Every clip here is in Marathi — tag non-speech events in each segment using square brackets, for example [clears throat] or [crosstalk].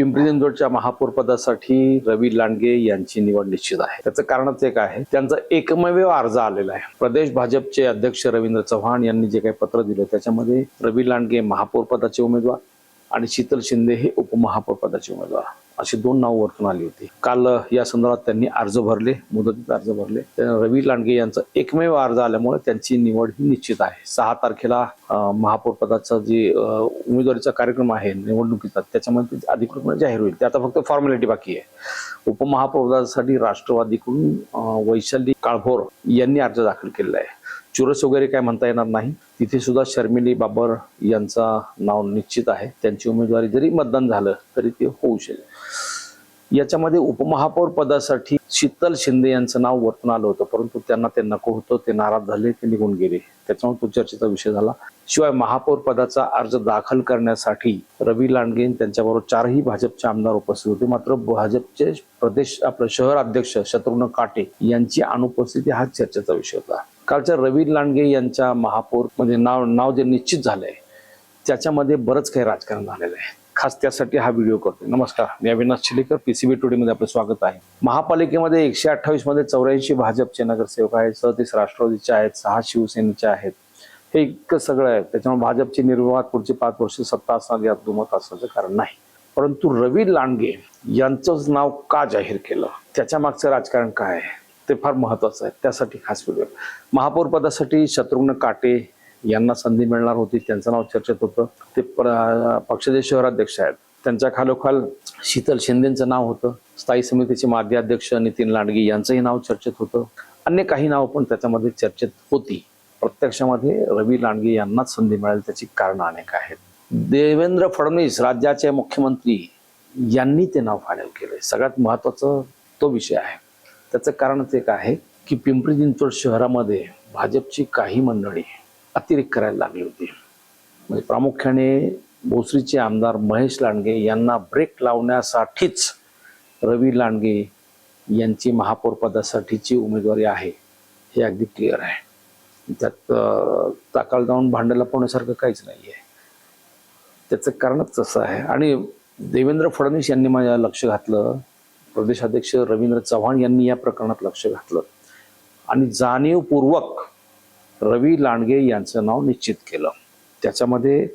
पिंपरी चिंचवडच्या महापौरपदासाठी रवी लांडगे यांची निवड निश्चित आहे. त्याचं कारणच एक आहे? त्यांचा एकमेव अर्ज आलेला आहे. प्रदेश भाजपचे अध्यक्ष रवींद्र चव्हाण यांनी जे काही पत्र दिलं त्याच्यामध्ये रवी लांडगे महापौर पदाचे उमेदवार आणि शीतल शिंदे हे उपमहापौर पदाचे उमेदवार. अशी दोन नावं वरतून आली होती. काल या संदर्भात त्यांनी अर्ज भरले मुदतीत अर्ज भरले. रवी लांडगे यांचा एकमेव अर्ज आल्यामुळे त्यांची निवड ही निश्चित आहे. सहा तारखेला महापौर पदाचा जे उमेदवारीचा कार्यक्रम आहे निवडणुकीचा त्याच्यामध्ये ते अधिकृतपणे म्हणजे जाहीर होईल. ते आता फक्त फॉर्मॅलिटी बाकी आहे. उपमहापौर पदासाठी राष्ट्रवादीकडून वैशाली काळभोर यांनी अर्ज दाखल केलेला आहे. चुरस वगैरे काय म्हणता येणार नाही. तिथे सुद्धा शर्मिली बाबर यांचा नाव निश्चित आहे. त्यांची उमेदवारी जरी मतदान झालं तरी ते होऊ शकेल. याच्यामध्ये उपमहापौर पदासाठी शीतल शिंदे यांचं नाव वरतून आलं होतं परंतु त्यांना ते नको होतं ते नाराज झाले ते निघून गेले. त्याच्यामुळे तो चर्चेचा विषय झाला. शिवाय महापौर पदाचा अर्ज दाखल करण्यासाठी रवी लांडगे त्यांच्याबरोबर चारही भाजपचे आमदार उपस्थित होते. मात्र भाजपचे प्रदेश आपलं शहर अध्यक्ष शत्रुघ्न काटे यांची अनुपस्थिती हा चर्चेचा विषय होता. कालच्या रवी लांडगे यांच्या महापौर म्हणजे नाव नाव जे निश्चित झालंय त्याच्यामध्ये बरंच काही राजकारण झालेलं आहे. खास त्यासाठी हा व्हिडिओ करतोय. नमस्कार मी अविनाश चिलेकर पीसीबी टुडे मध्ये आपलं स्वागत आहे. महापालिकेमध्ये एकशे अठ्ठावीसमध्ये चौऱ्याऐंशी भाजपचे नगरसेवक आहेत सदतीस राष्ट्रवादीचे आहेत सहा शिवसेनेचे आहेत. हे इतकं सगळं आहे त्याच्यामुळे भाजपची निर्वाहात पुढची पाच वर्ष सत्ता असणार यात दुमत असण्याचं कारण नाही. परंतु रवी लांडगे यांचंच नाव का जाहीर केलं? त्याच्या मागचं राजकारण काय आहे? ते फार महत्वाचं आहे. त्यासाठी खास व्हिडिओ महापौर पदासाठी शत्रुघ्न काटे यांना संधी मिळणार होती त्यांचं नाव चर्चेत होतं. ते प्र- पक्षाचे शहराध्यक्ष आहेत. त्यांच्या खालोखाल शीतल शिंदेचं नाव होतं. स्थायी समितीचे माजी अध्यक्ष नितीन लांडगे यांचंही नाव चर्चेत होतं. अन्य काही नाव पण त्याच्यामध्ये चर्चेत होती. प्रत्यक्षामध्ये रवी लांडगे यांनाच संधी मिळाली त्याची कारणं अनेक आहेत. देवेंद्र फडणवीस राज्याचे मुख्यमंत्री यांनी ते नाव फायनल केले सगळ्यात महत्वाचं तो विषय आहे. त्याचं कारणच एक आहे की पिंपरी चिंचवड शहरामध्ये भाजपची काही मंडळी अतिरेक करायला लागली होती. म्हणजे प्रामुख्याने भोसरीचे आमदार महेश लांडगे यांना ब्रेक लावण्यासाठीच रवी लांडगे यांची महापौरपदासाठीची उमेदवारी आहे हे अगदी क्लिअर आहे. त्यात ताकाल जाऊन भांडायला पोहण्यासारखं काहीच नाही आहे त्याचं कारणच तसं आहे. आणि देवेंद्र फडणवीस यांनी माझ्या लक्ष घातलं. प्रदेशाध्यक्ष रवींद्र चव्हाण यांनी या प्रकरणात लक्ष घातलं. आणि जाणीवपूर्वक रवी लांडगे यांचं नाव निश्चित केलं. त्याच्यामध्ये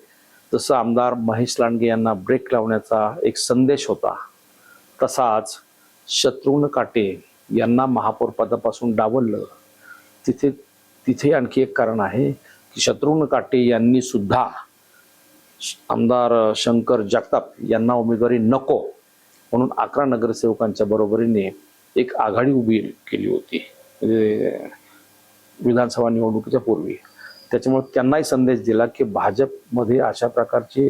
जसं आमदार महेश लांडगे यांना ब्रेक लावण्याचा एक संदेश होता तसाच शत्रुघ्न काटे यांना महापौर पदापासून डावललं. तिथे तिथे आणखी एक कारण आहे की शत्रुघ्न काटे यांनी सुद्धा आमदार शंकर जगताप यांना उमेदवारी नको म्हणून अकरा नगरसेवकांच्या बरोबरीने एक आघाडी उभी केली होती. म्हणजे विधानसभा निवडणुकीच्या पूर्वी. त्याच्यामुळे त्यांनाही संदेश दिला की भाजपमध्ये अशा प्रकारची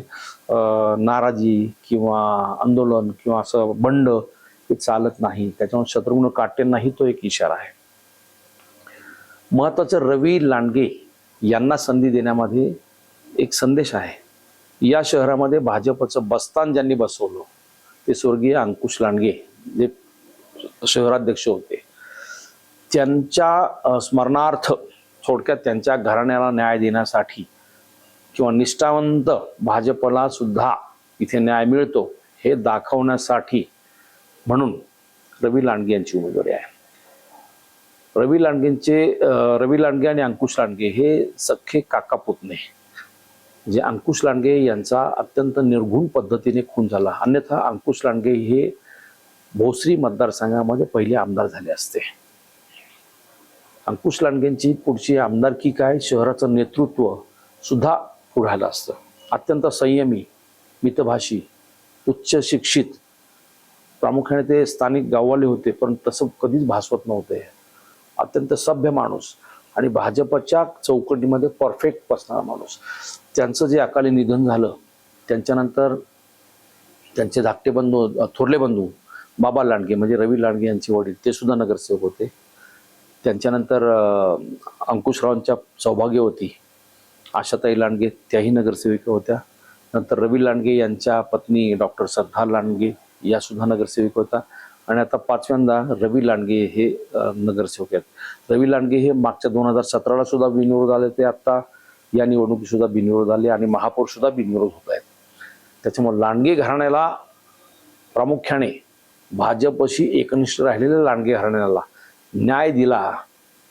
नाराजी किंवा आंदोलन किंवा असं बंड हे चालत नाही. त्याच्यामुळे शत्रुघ्न काटेंनाही तो एक इशारा आहे. महत्वाचं रवी लांडगे यांना संधी देण्यामध्ये एक संदेश आहे. या शहरामध्ये भाजपचं बस्तान ज्यांनी बसवलं ते स्वर्गीय अंकुश लांडगे जे शहराध्यक्ष होते. त्यांच्या स्मरणार्थ थोडक्यात त्यांच्या घराण्याला न्याय देण्यासाठी किंवा निष्ठावंत भाजपला सुद्धा इथे न्याय मिळतो हे दाखवण्यासाठी म्हणून रवी लांडगे यांची उमेदवारी आहे. रवी लांडगेंचे रवी लांडगे आणि अंकुश लांडगे हे सख्खे काका पुतणे जे अंकुश लांडगे यांचा अत्यंत निर्घुण पद्धतीने खून झाला. अन्यथा अंकुश लांडगे हे भोसरी मतदारसंघामध्ये पहिले आमदार झाले असते. अंकुश लांडगेंची पुढची आमदारकी काय शहराचं नेतृत्व सुद्धा पुढायला असतं. अत्यंत संयमी मितभाषी उच्च शिक्षित प्रामुख्याने ते स्थानिक गाववाले होते पण तसं कधीच भासवत नव्हते. अत्यंत सभ्य माणूस आणि भाजपच्या चौकटीमध्ये परफेक्ट बसणारा माणूस. त्यांचं जे अकाली निधन झालं त्यांच्यानंतर त्यांचे धाकटे बंधू थोरले बंधू बाबा लांडगे म्हणजे रवी लांडगे यांचे वडील ते सुद्धा नगरसेवक होते. त्यांच्यानंतर अंकुशरावांच्या सौभाग्य होती. आशाताई लांडगे त्याही नगरसेविका होत्या. नंतर रवी लांडगे यांच्या पत्नी डॉक्टर श्रद्धा लांडगे या सुद्धा नगरसेविका होत्या. आणि आता पाचव्यांदा रवी लांडगे हे नगरसेवक आहेत. रवी लांडगे हे मागच्या दोन हजार सतराला सुद्धा बिनविरोध आले ते आता या निवडणुकीत सुद्धा बिनविरोध झाले आणि महापौर सुद्धा बिनविरोध होत आहेत. त्याच्यामुळे लांडगे घराण्याला प्रामुख्याने भाजपशी एकनिष्ठ राहिलेल्या लांडगे घराण्याला न्याय दिला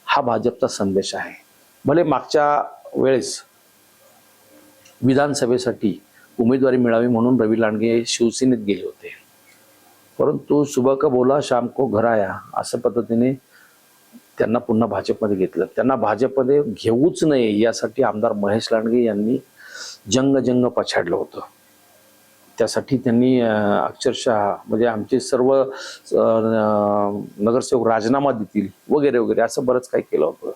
हा भाजपचा संदेश आहे. भले मागच्या वेळेस विधानसभेसाठी उमेदवारी मिळावी म्हणून रवी लांडगे शिवसेनेत गेले होते. परंतु सुबह का बोला शाम को घर आया असं पद्धतीने त्यांना पुन्हा भाजपमध्ये घेतलं. त्यांना भाजपमध्ये घेऊच नये यासाठी आमदार महेश लांडगे यांनी जंग जंग पछाडलं होतं. त्यासाठी त्यांनी अक्षरशः म्हणजे आमचे सर्व नगरसेवक राजीनामा देतील वगैरे वगैरे असं बरंच काही केलं होतं.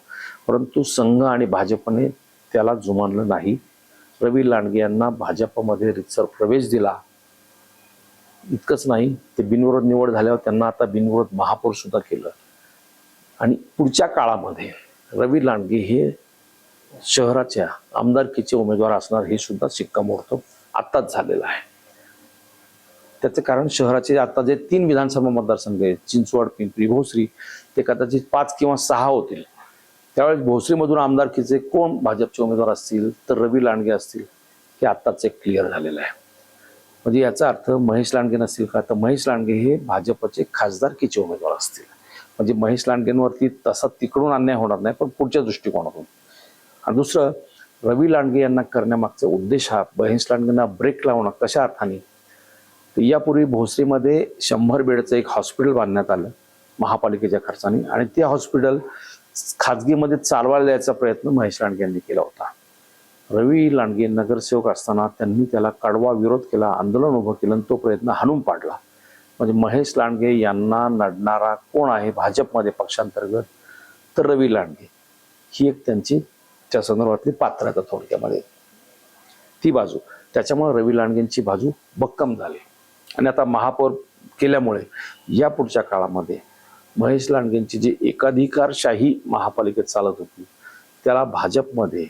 परंतु संघ आणि भाजपने त्याला जुमानलं नाही. रवी लांडगे यांना भाजपमध्ये रितसर प्रवेश दिला. इतकंच नाही ते बिनविरोध निवड झाल्यावर त्यांना आता बिनविरोध महापौर सुद्धा केलं. आणि पुढच्या काळामध्ये रवी लांडगे हे शहराच्या आमदारकीचे उमेदवार असणार हे सुद्धा शिक्कामोर्तब आत्ताच झालेलं आहे. त्याचं कारण शहराचे आता जे तीन विधानसभा मतदारसंघ आहेत चिंचवड पिंपरी भोसरी ते कदाचित पाच किंवा सहा होतील. त्यावेळेस भोसरीमधून आमदारकीचे कोण भाजपचे उमेदवार असतील तर रवी लांडगे असतील हे आत्ताच एक क्लिअर झालेलं आहे. म्हणजे याचा अर्थ महेश लांडगे नसतील का? तर महेश लांडगे हे भाजपचे खासदारकीचे उमेदवार असतील. म्हणजे महेश लांडगेंवरती तसा तिकडून अन्याय होणार नाही पण पुढच्या दृष्टिकोनातून. आणि दुसरं रवी लांडगे यांना करण्यामागचा उद्देश हा महेश लांडगेंना ब्रेक लावणं कशा अर्थाने? तर यापूर्वी भोसरीमध्ये शंभर बेडचं एक हॉस्पिटल बांधण्यात आलं महापालिकेच्या खर्चाने. आणि ते हॉस्पिटल खाजगीमध्ये चालवायला द्यायचा प्रयत्न महेश लांडगे यांनी केला होता. रवी लांडगे नगरसेवक असताना त्यांनी त्याला कडवा विरोध केला आंदोलन उभं केलं आणि तो प्रयत्न हाणून पाडला. म्हणजे महेश लांडगे यांना नडणारा कोण आहे भाजपमध्ये पक्षांतर्गत? तर रवी लांडगे. ही एक त्यांची त्या संदर्भातली पात्रता थोडक्यामध्ये. ती बाजू. त्याच्यामुळे रवी लांडगेंची बाजू भक्कम झाली. आणि आता महापौर केल्यामुळे या पुढच्या काळामध्ये महेश लांडगेंची जी एकाधिकारशाही महापालिकेत चालत होती त्याला भाजपमध्ये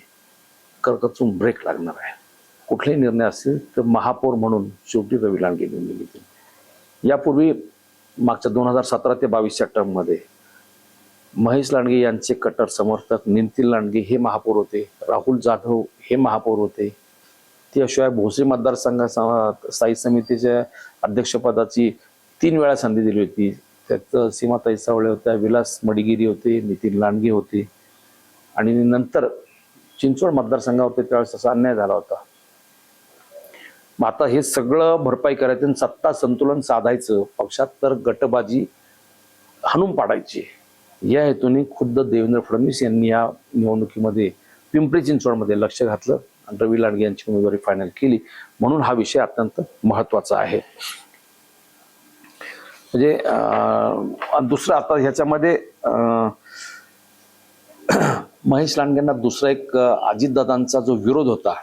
कर्कचून ब्रेक लागणार आहे. कुठलेही निर्णय असतील तर महापौर म्हणून शेवटी रवी लांडगे निर्णय घेतील यापूर्वी मागच्या दोन हजार सतरा ते बावीसच्या टर्ममध्ये महेश लांडगे यांचे कट्टर समर्थक नितीन लांडगे हे महापौर होते राहुल जाधव हे महापौर होते. त्याशिवाय भोसरी मतदारसंघा स्थायी समितीच्या अध्यक्षपदाची तीन वेळा संधी दिली होती. त्यात सीमाताई सावळे होत्या विलास मडिगिरी होते नितीन लांडगे होते. आणि नंतर चिंचवड मतदारसंघावरती होते त्यावेळेस असा अन्याय झाला होता. मग आता हे सगळं भरपाई करायचं आणि सत्ता संतुलन साधायचं पक्षात तर गटबाजी हाणून पाडायची. या हेतूने खुद्द देवेंद्र फडणवीस यांनी या निवडणुकीमध्ये पिंपरी चिंचवडमध्ये लक्ष घातलं आणि रवी लांडगे यांची उमेदवारी फायनल केली. म्हणून हा विषय अत्यंत महत्त्वाचा आहे. म्हणजे दुसरं आता ह्याच्यामध्ये [clears throat] महेश लांडगेंना दुसरा एक अजितदादांचा जो विरोध होता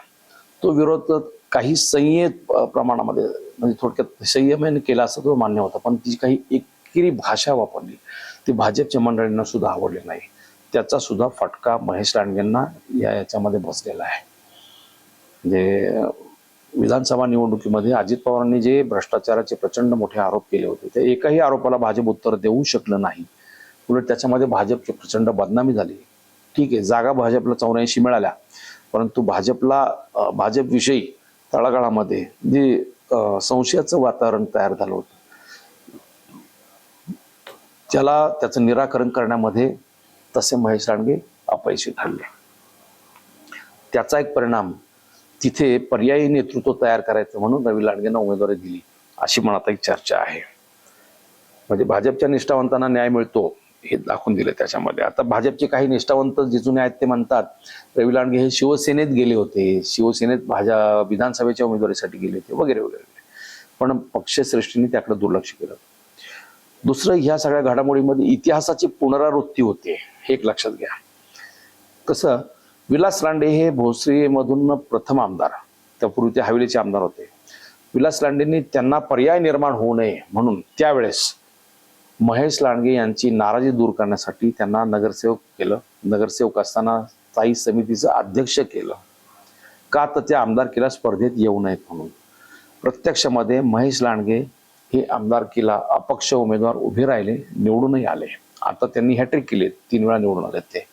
तो विरोध काही संयत प्रमाणामध्ये म्हणजे थोडक्यात संयमेने केला असं तो मान्य होता. पण ती काही एकेरी भाषा वापरली. ती भाजपच्या मंडळींना सुद्धा आवडली नाही. त्याचा सुद्धा फटका महेश लांडगेंना या याच्यामध्ये बसलेला आहे. म्हणजे विधानसभा निवडणुकीमध्ये अजित पवारांनी जे भ्रष्टाचाराचे प्रचंड मोठे आरोप केले होते त्या एकाही आरोपाला भाजप उत्तर देऊ शकलं नाही. उलट त्याच्यामध्ये भाजपची प्रचंड बदनामी झाली. ठीक आहे जागा भाजपला चौऱ्याऐंशी मिळाल्या. परंतु भाजपला भाजपविषयी तळागाळामध्ये जे संशयाचं वातावरण तयार झालं होतं. त्याला त्याचं निराकरण करण्यामध्ये तसे महेश लांडगे अपयशी ठरले. त्याचा एक परिणाम तिथे पर्यायी नेतृत्व तयार करायचं म्हणून रवी लांडगेंना उमेदवारी दिली अशी म्हणत एक चर्चा आहे. म्हणजे भाजपच्या निष्ठावंतांना न्याय मिळतो हे दाखवून दिलं त्याच्यामध्ये. आता भाजपचे काही निष्ठावंत जे जुने आहेत ते म्हणतात रवी लांडगे हे शिवसेनेत गेले होते. शिवसेनेत भाजा विधानसभेच्या उमेदवारीसाठी गेले होते. वगैरे वगैरे. पण पक्षश्रेष्ठींनी त्याकडे दुर्लक्ष केलं. दुसरं ह्या सगळ्या घडामोडीमध्ये इतिहासाची पुनरावृत्ती होते हे एक लक्षात घ्या. कसं विलास लांडे हे भोसरीमधून प्रथम आमदार. त्यापूर्वी ते हवेलीचे आमदार होते. विलास लांडेंनी त्यांना पर्याय निर्माण होऊ नये म्हणून त्यावेळेस महेश लांडगे यांची नाराजी दूर करण्यासाठी त्यांना नगरसेवक केलं. नगरसेवक असताना स्थायी समितीचं अध्यक्ष केलं. का तर त्या आमदारकीला स्पर्धेत येऊ नयेत म्हणून. प्रत्यक्षामध्ये महेश लांडगे हे आमदारकीला अपक्ष उमेदवार उभे राहिले निवडूनही आले. आता त्यांनी हॅट्रिक केली तीन वेळा निवडून आले ते.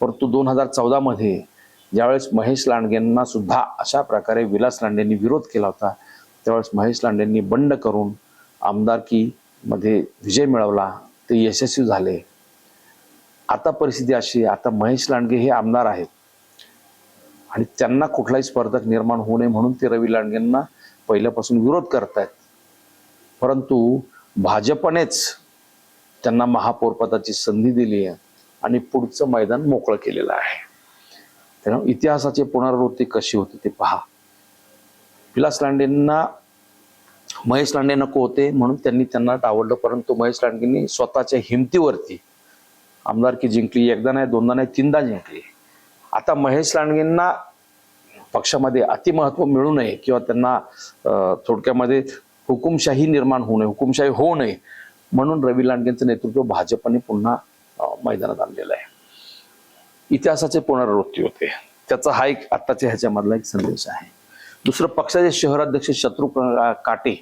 परंतु दोन हजार चौदामध्ये ज्यावेळेस महेश लांडगेंना सुद्धा अशा प्रकारे विलास लांडेंनी विरोध केला होता त्यावेळेस महेश लांडेंनी बंड करून आमदारकी मध्ये विजय मिळवला ते यशस्वी झाले. आता परिस्थिती अशी आहे, आता महेश लांडगे हे आमदार आहेत. आणि त्यांना कुठलाही स्पर्धक निर्माण होऊ नये म्हणून ते रवी लांडगेंना पहिल्यापासून विरोध करतायत. परंतु भाजपनेच त्यांना महापौरपदाची संधी दिली आहे आणि पुढचं मैदान मोकळं केलेलं आहे. त्यामुळे इतिहासाची पुनरावृत्ती कशी होती ते पहा. विलास लांडेंना महेश लांडे नको होते म्हणून त्यांनी त्यांना डावडलं परंतु महेश लांडेंनी स्वतःच्या हिमतीवरती आमदारकी जिंकली एकदा नाही दोनदा नाही तीनदा जिंकली. आता महेश लांडगेंना पक्षामध्ये अतिमहत्व मिळू नये किंवा त्यांना थोडक्यामध्ये हुकुमशाही निर्माण होऊ नये हुकुमशाही होऊ नये म्हणून रवी लांडगेंचं नेतृत्व भाजपने पुन्हा मैदानात आणलेलं आहे. इतिहासाचे पुनरावृत्ती होते. त्याचा हा एक आत्ताच्या ह्याच्यामधला एक संदेश आहे. दुसरं पक्षाचे शहराध्यक्ष शत्रू काटे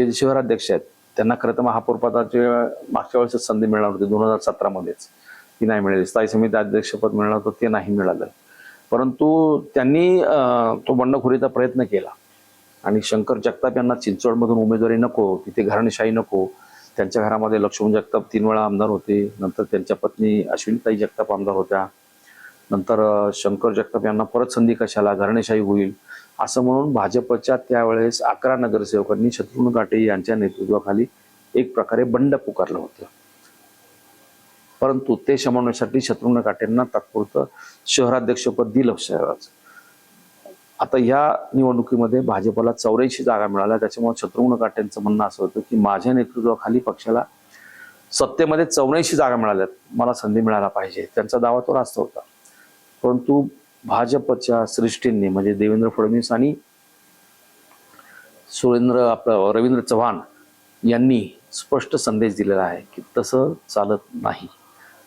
ते जे शहराध्यक्ष आहेत त्यांना खरं तर महापौर पदाचे मागच्या वेळेस संधी मिळणार होती दोन हजार सतरामध्येच ती नाही मिळाली. स्थायी समिती अध्यक्षपद मिळणार होतं ते नाही मिळालं. परंतु त्यांनी तो बंडखोरीचा प्रयत्न केला. आणि शंकर जगताप यांना चिंचवडमधून उमेदवारी नको तिथे घराणेशाही नको. त्यांच्या घरामध्ये लक्ष्मण जगताप तीन वेळा आमदार होते. नंतर त्यांच्या पत्नी अश्विनीताई जगताप आमदार होत्या. नंतर शंकर जगताप यांना परत संधी कशाला? घराणेशाही होईल. असं म्हणून भाजपच्या त्यावेळेस अकरा नगरसेवकांनी शत्रुघ्न काटे यांच्या नेतृत्वाखाली एक प्रकारे बंड पुकारलं होतं. परंतु ते शमवण्यासाठी शत्रुघ्न काटेंना तात्पुरतं शहराध्यक्षपद दिलं शहराचं. आता या निवडणुकीमध्ये भाजपला चौऱ्याऐंशी जागा मिळाल्या. त्याच्यामुळे शत्रुघ्न काटेंचं म्हणणं असं होतं की माझ्या नेतृत्वाखाली पक्षाला सत्तेमध्ये चौऱ्याऐंशी जागा मिळाल्यात. मला संधी मिळायला पाहिजे. त्यांचा दावा तो रास्त होता. परंतु भाजपच्या सृष्टींनी म्हणजे देवेंद्र फडणवीस आणि सुरेंद्र आपलं रवींद्र चव्हाण यांनी स्पष्ट संदेश दिलेला आहे की तसं चालत नाही.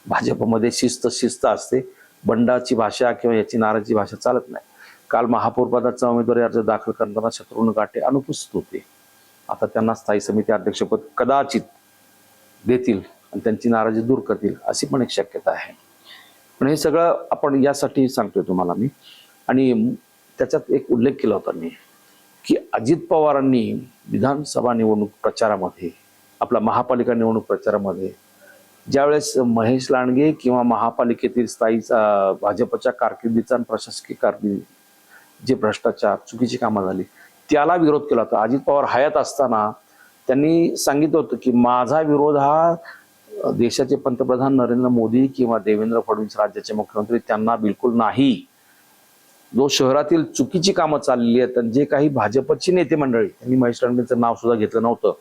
भाजपमध्ये शिस्त शिस्त असते. बंडाची भाषा किंवा याची नाराजी भाषा चालत नाही. काल महापौरपदाचा उमेदवारी अर्ज दाखल करताना शत्रुघ्न गाठे अनुपस्थित होते. आता त्यांना स्थायी समिती अध्यक्षपद कदाचित देतील आणि त्यांची नाराजी दूर करतील अशी पण एक शक्यता आहे. पण हे सगळं आपण यासाठी सांगतोय तुम्हाला मी. आणि त्याच्यात एक उल्लेख केला होता मी की अजित पवारांनी विधानसभा निवडणूक प्रचारामध्ये आपला महापालिका निवडणूक प्रचारामध्ये ज्यावेळेस महेश लांडगे किंवा महापालिकेतील स्थायी भाजपच्या कारकिर्दीचा आणि प्रशासकीय कारकिर्दी जे भ्रष्टाचार चुकीची कामं झाली त्याला विरोध केला होता. अजित पवार हयात असताना त्यांनी सांगितलं होतं की माझा विरोध हा देशाचे पंतप्रधान नरेंद्र मोदी किंवा देवेंद्र फडणवीस राज्याचे मुख्यमंत्री त्यांना बिलकुल नाही. जो शहरातील चुकीची कामं चाललेली आहेत आणि जे काही भाजपची नेते मंडळी त्यांनी महेश लांडेंचं नाव सुद्धा घेतलं नव्हतं.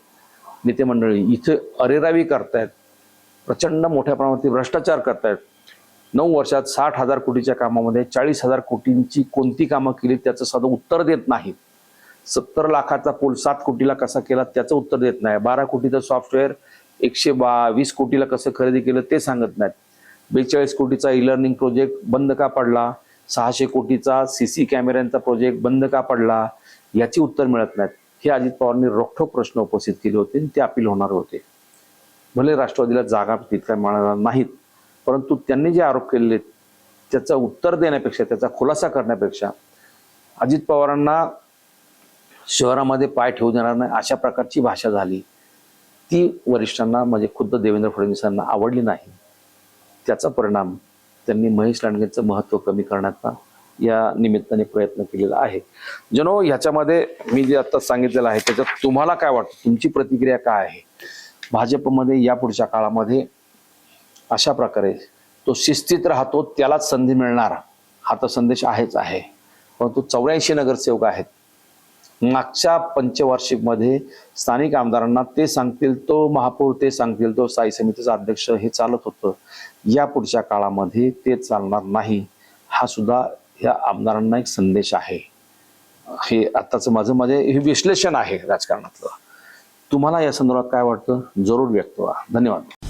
नेते मंडळी इथे अरेरावी करतायत. प्रचंड मोठ्या प्रमाणात भ्रष्टाचार करतायत. नऊ वर्षात साठ हजार कोटीच्या कामामध्ये चाळीस हजार कोटींची कोणती कामं केली त्याचं साधं उत्तर देत नाहीत. सत्तर लाखाचा पूल सात कोटीला कसा केला त्याचं उत्तर देत नाही. बारा कोटीचं सॉफ्टवेअर एकशे बावीस कोटीला कसं खरेदी केलं ते सांगत नाहीत. बेचाळीस कोटीचा ई लर्निंग प्रोजेक्ट बंद का पडला? सहाशे कोटीचा सी सी कॅमेऱ्यांचा प्रोजेक्ट बंद का पडला? याची उत्तर मिळत नाहीत. हे अजित पवारांनी रोखठोक प्रश्न उपस्थित केले होते आणि ते अपील होणार होते. भले राष्ट्रवादीला जागा तितक्या मिळणार नाहीत परंतु त्यांनी जे आरोप केलेले त्याचं उत्तर देण्यापेक्षा त्याचा खुलासा करण्यापेक्षा अजित पवारांना शहरामध्ये पाय ठेवू देणार नाही अशा प्रकारची भाषा झाली. ती वरिष्ठांना म्हणजे खुद्द देवेंद्र फडणवीसांना आवडली नाही. त्याचा परिणाम त्यांनी महेश लांडगेंचं महत्त्व कमी करण्याचा या निमित्ताने प्रयत्न केलेला आहे. जनो ह्याच्यामध्ये मी जे आता सांगितलेलं आहे त्याच्यात तुम्हाला काय वाटतं? तुमची प्रतिक्रिया काय आहे? भाजपमध्ये या पुढच्या काळामध्ये अशा प्रकारे तो शिस्तीत राहतो त्यालाच संधी मिळणार. हा तर संदेश आहेच आहे. परंतु चौऱ्याऐंशी नगरसेवक आहेत. मागच्या पंचवार्षिकमध्ये स्थानिक आमदारांना ते सांगतील तो महापौर ते सांगतील तो स्थायी समितीचा अध्यक्ष हे चालत होतं. या पुढच्या काळामध्ये ते चालणार नाही हा सुद्धा या आमदारांना एक संदेश आहे. हे आत्ताचं माझं माझे हे विश्लेषण आहे राजकारणातलं. तुम्हाला या संदर्भात काय वाटतं? जरूर व्यक्त व्हा. धन्यवाद.